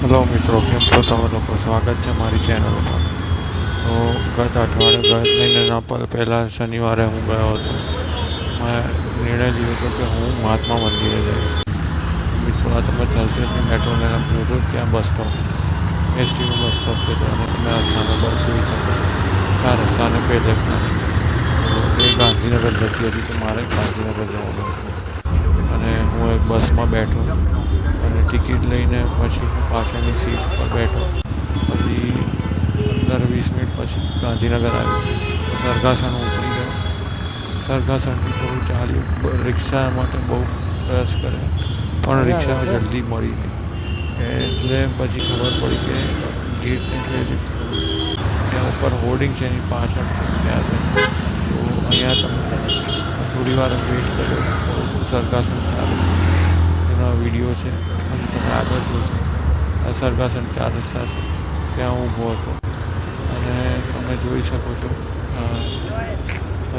Hello મિત્રો, કેમ છો? તમે લોકો સ્વાગત છે મારી ચેનલ પર તો ગત અઠવાડિયે ગત મહિનાના પર પહેલાં શનિવારે હું ગયો હતો. મેં નિર્ણય લીધો હતો કે હું મહાત્મા મંદિરે જઈશ. મિત્રો, આ તમે જલ્દીથી મેટ્રો લઈને જોજો ત્યાં બસ સ્ટોપ એસટીનું બસ સ્ટોપ છે અને તમે રસ્તાને બસ જોઈ શકો આ રસ્તાને એ ગાંધીનગર જતી હતી, તો મારે ગાંધીનગર જવાનું હતું અને હું એક બસમાં બેઠો અને ટિકિટ લઈને પછી હું પાછળની સીટ પર બેઠો. પછી પંદર વીસ મિનિટ પછી ગાંધીનગર આવ્યો. સરઘાસણ ઉતરી ગયો. સરઘાસણથી થોડું ચાલ્યું. રિક્ષા માટે બહુ પ્રયાસ કર્યો. પણ રિક્ષા જલ્દી મળી નહીં. એટલે પછી ખબર પડી કે ગેટને કઈ ત્યાં ઉપર હોર્ડિંગ છે એની પાછળ. ત્યાં છે અહીંયા તમે થોડી વાર વેઇટ કર્યો. સરગાસણ ચાલુ. વીડિયો છે. અને તમે આગળ જોશો આ સરગાસણ ચાર સાથે છે. ત્યાં ઊભો હતો. અને તમે જોઈ શકો છો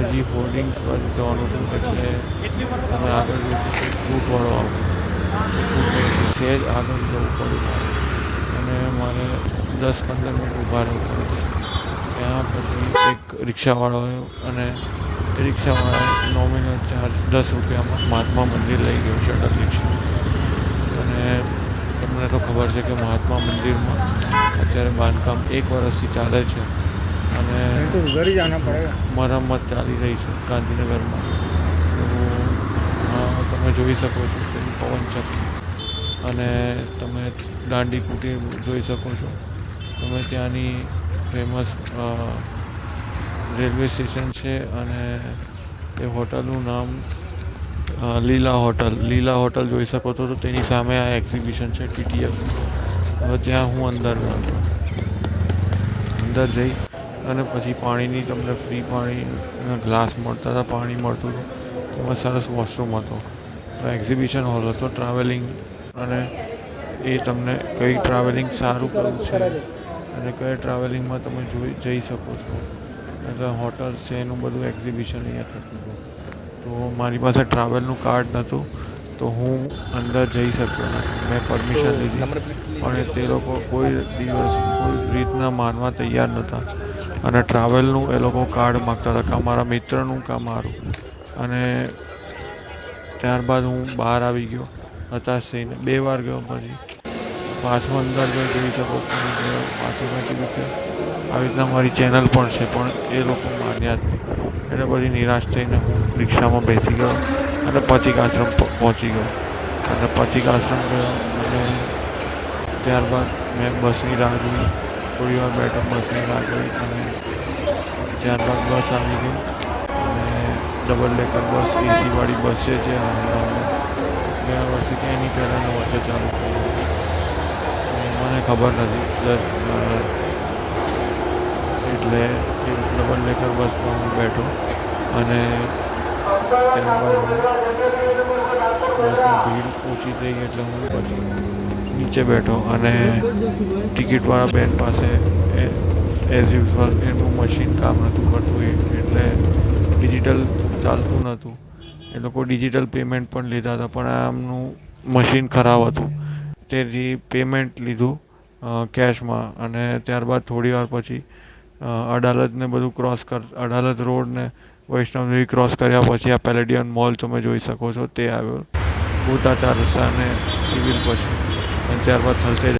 હજી હોર્ડિંગ પર જવાનું હતું એટલે તમે આગળ જોશો ફૂટવાળો આવતો સહેજ આગળ જવું પડ્યું અને મારે દસ પંદર મિનિટ ઊભા રહેવું પડ્યું ત્યાં પછી એક રિક્ષાવાળો આવ્યો અને રિક્ષાવાળાએ નોમિનલ ચાર્જ દસ રૂપિયામાં મહાત્મા મંદિર લઈ ગયો શટલ રિક્ષા. અને તમને તો ખબર છે કે મહાત્મા મંદિરમાં અત્યારે બાંધકામ એક વર્ષથી ચાલે છે અને મરમ્મત ચાલી રહી છે ગાંધીનગરમાં. તો તમે જોઈ શકો છો તેની પવનચક્કી અને તમે દાંડી કુટીર જોઈ શકો છો. તમે ત્યાંની ફેમસ રેલવે સ્ટેશન છે અને એ હોટલનું નામ લીલા હોટલ. લીલા હોટલ જોઈ શકો છો તો તેની સામે આ એક્ઝિબિશન છે ટીટીએફ હવે ત્યાં હું અંદર અંદર જઈ અને પછી પાણીની તમને ફ્રી પાણી ગ્લાસ મળતા હતા, પાણી મળતું હતું. એમાં સરસ વોશરૂમ હતો. એક્ઝિબિશન હોલ હતો ટ્રાવેલિંગ અને એ તમને કઈ ટ્રાવેલિંગ સારું કરવું છે અને કયા ટ્રાવેલિંગમાં તમે જોઈ, જઈ શકો છો. એટલે હોટલ છે એનું બધું એક્ઝિબિશન અહીંયા થતું હતું. તો મારી પાસે ટ્રાવેલનું કાર્ડ નહોતું તો હું અંદર જઈ શક્યો નથી. મેં પરમિશન લીધી. પણ તે લોકો કોઈ દિવસ કોઈ રીતના માનવા તૈયાર નહોતા અને ટ્રાવેલનું એ લોકો કાર્ડ માગતા હતા કાં મારા મિત્રનું કાં મારું. અને ત્યારબાદ હું બહાર આવી ગયો હતાશ થઈને બે વાર ગયો પછી. પાછો અંદર ગયો જોઈ શકો છો પાછું રીતે આવી રીતના મારી ચેનલ પણ છે, પણ એ લોકો માન્યા જ નહીં. એટલે પછી નિરાશ થઈને હું રિક્ષામાં બેસી ગયો અને પચીક આશ્રમ પહોંચી ગયો. અને પચીક આશ્રમ ગયો અને ત્યારબાદ મેં બસની રાહ જોઈ. થોડી વાર બેઠો બસની રાહ જોઈ અને ત્યારબાદ બસ આવી ગઈ. અને ડબલ ડેકર બસ એસીવાળી બસ છે જે ગયા વર્ષે કે એની પહેલાંના ચાલુ થઈ મને ખબર નથી. એટલે એ ડબલ બસમાં હું બેઠો. અને ભીડ ઓછી થઈ એટલે હું પછી નીચે બેઠો. અને ટિકિટવાળા બેન પાસે એઝ યુઝવલ એનું મશીન કામ નહોતું કરતું એટલે ડિજિટલ ચાલતું નહોતું એ લોકો ડિજિટલ પેમેન્ટ પણ લીધા હતા, પણ આમનું મશીન ખરાબ હતું. તેથી પેમેન્ટ લીધું કેશમાં અને ત્યારબાદ થોડી વાર પછી અડાલજને બધું ક્રોસ કર, અડાલજ રોડને વૈષ્ણવદેવી ક્રોસ કર્યા પછી આ પેલેડિયન મોલ તમે જોઈ શકો છો, તે આવ્યો. ગોતા ચાર રસ્તા અને સિવિલ પછી. અને ત્યારબાદ થલતેજ